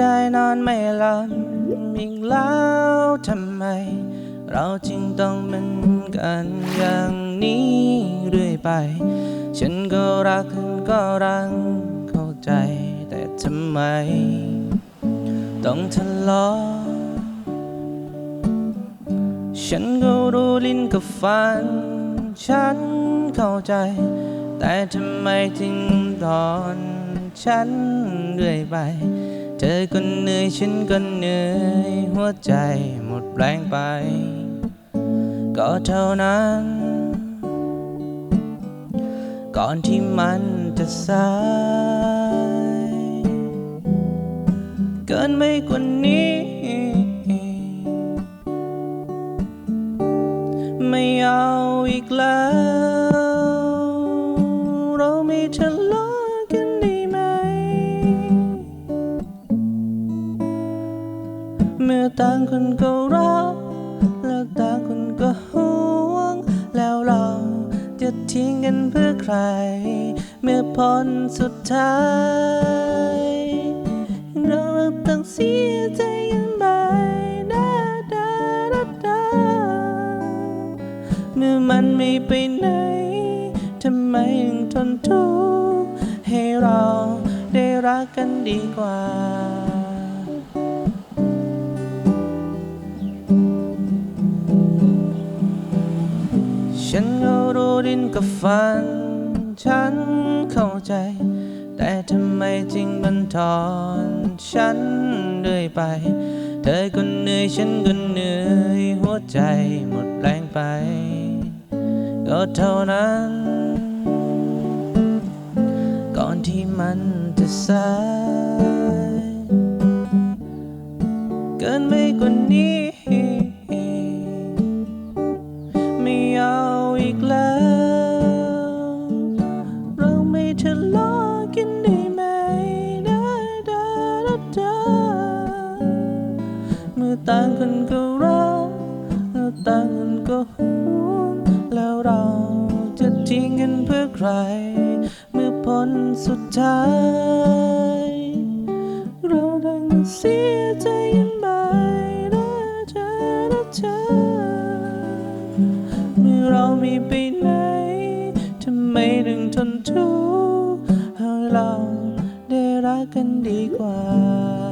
ได้นอนไม่หลับอีกแล้วทำไม เราจึงต้องเป็นกันอย่างนี้เรื่อยไป ฉันก็รักคุณก็รักเข้าใจ แต่ทำไม ต้องทะเลาะฉันก็รู้ลิ้นกับฟัน ฉันเข้าใจ แต่ทำไมถึงตอนฉันเรื่อยไป ธอก็เหนื่อยฉันก็เหนื่อยหัวใจหมดแรงไป ก็เท่านั้น ก่อนที่มันจะสายเกินไม่กว่านี้ ไม่เอาอีกแล้ว เมื่อต่างคนก็รัก แล้วต่างคนก็ห่วง แล้วเราจะทิ้งกันเพื่อใคร เมื่อพ้นสุดท้าย เราต้องเสียใจกันไปดาดาดาดาเมื่อมันไม่ไปไหนทำไมยังทนทุกข์ให้เราได้รักกันดีกว่า ฉันก็รู้ดินกับฟัน ฉันเข้าใจ แต่ทำไมจึงบันทอนฉันเรื่อยไป เธอก็เหนื่อยฉันก็เหนื่อยหัวใจหมดแรงไป ก็เท่านั้น ก่อนที่มันจะสา เราไม่ทะลาะกันได้ไหมได้ได้ได้ได้เมื่อต่างคนก็รักแล้วต่างคนก็หวงแล้วเราจะทิ้งกันเพื่อใคร เมื่อพ้นสุดท้าย เราดังเสียใจกันไปได้เธอได้เธอเมื่อเราไม่ไปไหนทำไมถึงทนทุกข์ กันดีกว่า